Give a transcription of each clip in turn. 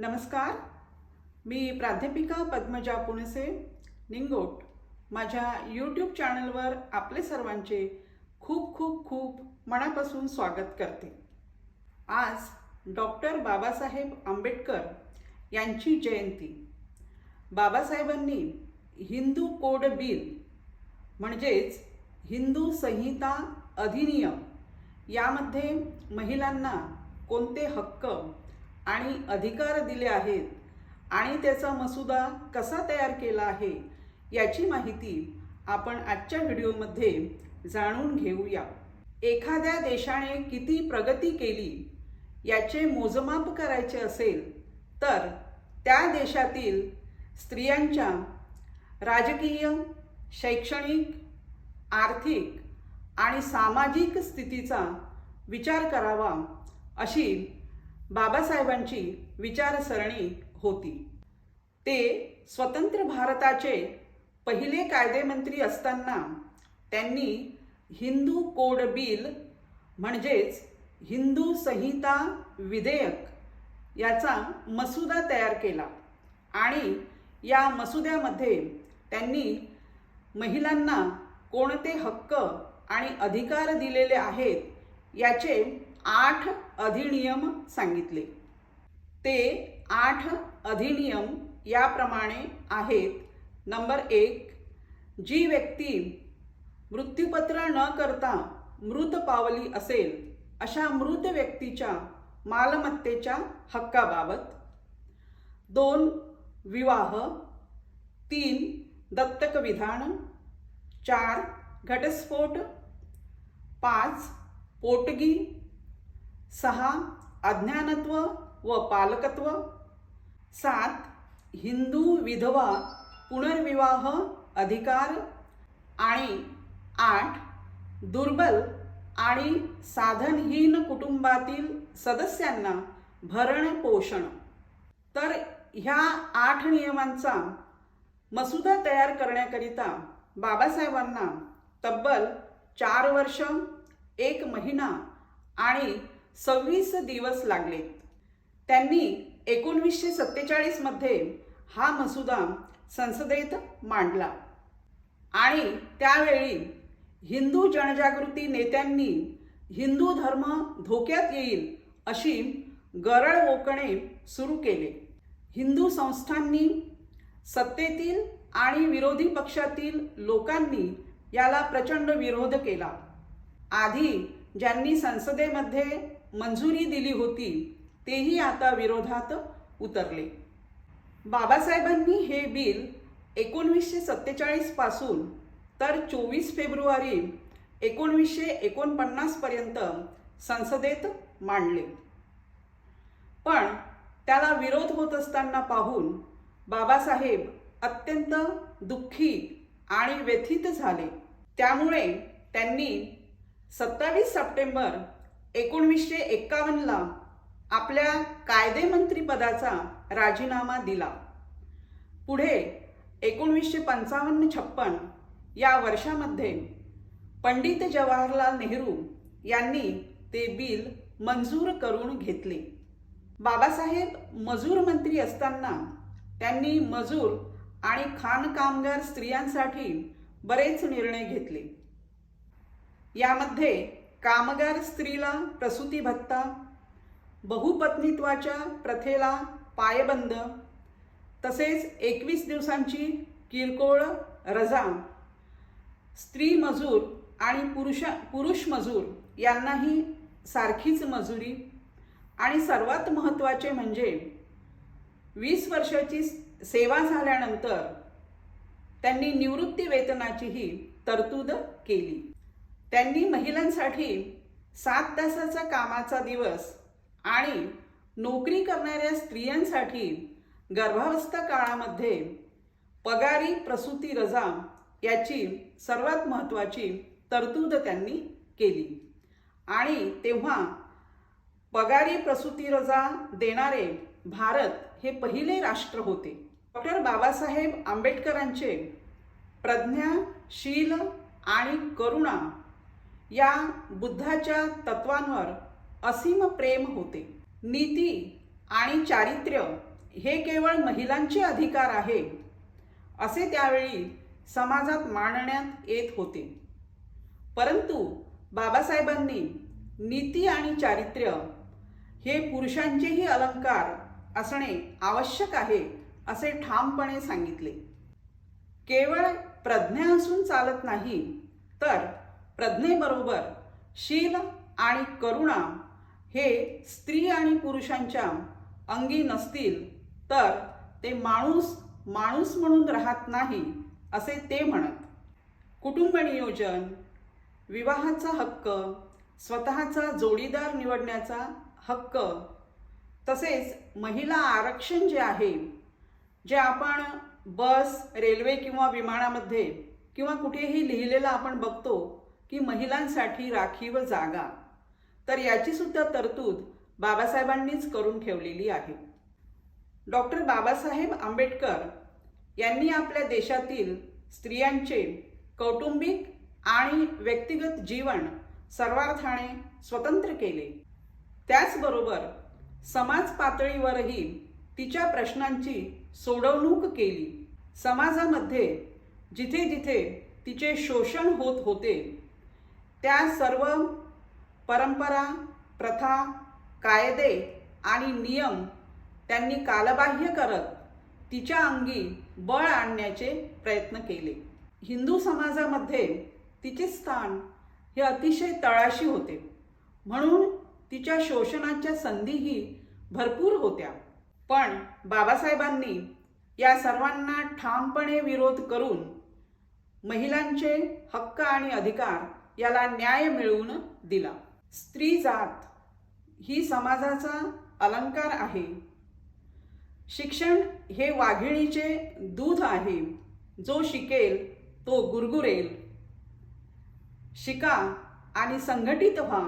नमस्कार. मी प्राध्यापिका पद्मजा पुणसे निंगोट. माझ्या यूट्यूब चॅनलवर आपले सर्वांचे खूप खूप खूप मनापासून स्वागत करते. आज डॉक्टर बाबासाहेब आंबेडकर यांची जयंती. बाबासाहेबांनी हिंदू कोड बिल म्हणजेच हिंदू संहिता अधिनियम यामध्ये महिलांना कोणते हक्क आणि अधिकार दिले आहेत. आणि त्याचा मसुदा कसा तयार केला आहे याची माहिती आपण आजच्या व्हिडिओमध्ये जाणून घेऊया. एखाद्या देशाने किती प्रगती केली याचे मोजमाप करायचे असेल तर त्या देशातील स्त्रियांच्या राजकीय शैक्षणिक आर्थिक आणि सामाजिक स्थितीचा विचार करावा अशी बाबासाहेबांची विचारसरणी होती. ते स्वतंत्र भारताचे पहिले कायदेमंत्री असताना त्यांनी हिंदू कोड बिल म्हणजेच हिंदू संहिता विधेयक याचा मसुदा तयार केला आणि या मसुद्यामध्ये त्यांनी महिलांना कोणते हक्क आणि अधिकार दिलेले आहेत याचे आठ अधिनियम सांगितले. ते आठ अधिनियम याप्रमाणे आहेत. नंबर एक जी व्यक्ती मृत्यूपत्र न करता मृत पावली असेल अशा मृत व्यक्तीच्या मालमत्तेच्या हक्काबाबत. दोन विवाह. तीन दत्तक विधान. चार घटस्फोट. पाच पोटगी. सहा अज्ञानत्व व पालकत्व. सात हिंदू विधवा पुनर्विवाह अधिकार. आणि आठ दुर्बल आणि साधनहीन कुटुंबातील सदस्यांना भरण पोषण. तर ह्या आठ नियमांचा मसुदा तयार करण्याकरिता बाबासाहेबांना तब्बल चार वर्ष एक महिना आणि सव्वीस दिवस लागले. त्यांनी एकोणवीसशे सत्तेचाळीसमध्ये हा मसुदा संसदेत मांडला. आणि त्यावेळी हिंदू जनजागृती नेत्यांनी हिंदू धर्म धोक्यात येईल अशी गरळ ओकणे सुरू केले. हिंदू संस्थांनी सत्तेतील आणि विरोधी पक्षातील लोकांनी याला प्रचंड विरोध केला. आधी ज्यांनी संसदेमध्ये मंजुरी दिली होती तेही आता विरोधात उतरले. बाबासाहेबांनी हे बिल एकोणवीसशे सत्तेचाळीसपासून तर चोवीस फेब्रुवारी एकोणवीसशे एकोणपन्नास पर्यंत संसदेत मांडले. पण त्याला विरोध होत असताना पाहून बाबासाहेब अत्यंत दुःखी आणि व्यथित झाले. त्यामुळे त्यांनी सत्तावीस सप्टेंबर एकोणवीसशे एक्कावन्नला आपल्या कायदेमंत्री पदाचा राजीनामा दिला. पुढे एकोणवीसशे पंचावन्न छप्पन या वर्षामध्ये पंडित जवाहरलाल नेहरू यांनी ते बिल मंजूर करून घेतले. बाबासाहेब मजूर मंत्री असताना त्यांनी मजूर आणि खाणकामगार स्त्रियांसाठी बरेच निर्णय घेतले. यामध्ये कामगार स्त्रीला प्रसूती भत्ता बहुपत्नीत्वाच्या प्रथेला पायबंद तसेच एकवीस दिवसांची किरकोळ रजा स्त्री मजूर आणि पुरुष पुरुष मजूर यांनाही सारखीच मजुरी आणि सर्वात महत्त्वाचे म्हणजे वीस वर्षाची सेवा झाल्यानंतर त्यांनी निवृत्ती वेतनाचीही तरतूद केली. त्यांनी महिलांसाठी सात तासाचा कामाचा दिवस आणि नोकरी करणाऱ्या स्त्रियांसाठी गर्भावस्था काळामध्ये पगारी प्रसूती रजा याची सर्वात महत्त्वाची तरतूद त्यांनी केली. आणि तेव्हा पगारी प्रसूती रजा देणारे भारत हे पहिले राष्ट्र होते. डॉक्टर बाबासाहेब आंबेडकरांचे प्रज्ञाशील आणि करुणा या बुद्धाच्या तत्वांवर असीम प्रेम होते. नीती आणि चारित्र्य हे केवळ महिलांचे अधिकार आहे असे त्यावेळी समाजात मांडण्यात येत होते. परंतु बाबासाहेबांनी नीती आणि चारित्र्य हे पुरुषांचेही अलंकार असणे आवश्यक आहे असे ठामपणे सांगितले. केवळ प्रज्ञा असून चालत नाही तर प्रज्ञेबरोबर शील आणि करुणा हे स्त्री आणि पुरुषांच्या अंगी नसतील तर ते माणूस माणूस म्हणून राहत नाही असे ते म्हणत. कुटुंब नियोजन विवाहाचा हक्क स्वतःचा जोडीदार निवडण्याचा हक्क तसेच महिला आरक्षण जे आहे जे आपण बस रेल्वे किंवा विमानामध्ये किंवा कुठेही लिहिलेलं आपण बघतो की महिलांसाठी राखीव जागा. तर याची सुद्धा तरतूद बाबासाहेबांनीच करून ठेवलेली आहे. डॉक्टर बाबासाहेब आंबेडकर यांनी आपल्या देशातील स्त्रियांचे कौटुंबिक आणि व्यक्तिगत जीवन सर्वार्थाने स्वतंत्र केले. त्याचबरोबर समाज पातळीवरही तिच्या प्रश्नांची सोडवणूक केली. समाजामध्ये जिथे जिथे तिचे शोषण होत होते त्या सर्व परंपरा प्रथा कायदे आणि नियम त्यांनी कालबाह्य करत तिच्या अंगी बळ आणण्याचे प्रयत्न केले. हिंदू समाजामध्ये तिचे स्थान हे अतिशय तळाशी होते. म्हणून तिच्या शोषणाच्या संधीही भरपूर होत्या. पण बाबासाहेबांनी या सर्वांना ठामपणे विरोध करून महिलांचे हक्क आणि अधिकार याला न्याय मिळवून दिला. स्त्री जात ही समाजाचा अलंकार आहे. शिक्षण हे वाघिणीचे दूध आहे. जो शिकेल तो गुरगुरेल. शिका आणि संघटित व्हा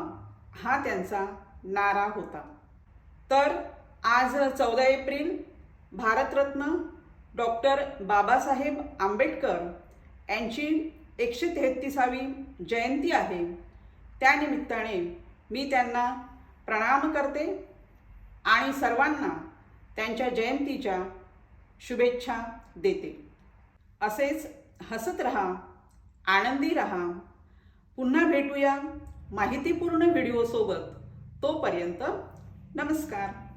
हा त्यांचा नारा होता. तर आज चौदा एप्रिल भारतरत्न डॉक्टर बाबासाहेब आंबेडकर यांची एकशे तेहतीसावी जयंती आहे. त्यानिमित्ताने मी त्यांना प्रणाम करते आणि सर्वांना त्यांच्या जयंतीच्या शुभेच्छा देते. असेच हसत रहा आनंदी रहा. पुन्हा भेटूया माहितीपूर्ण व्हिडिओसोबत. तोपर्यंत नमस्कार.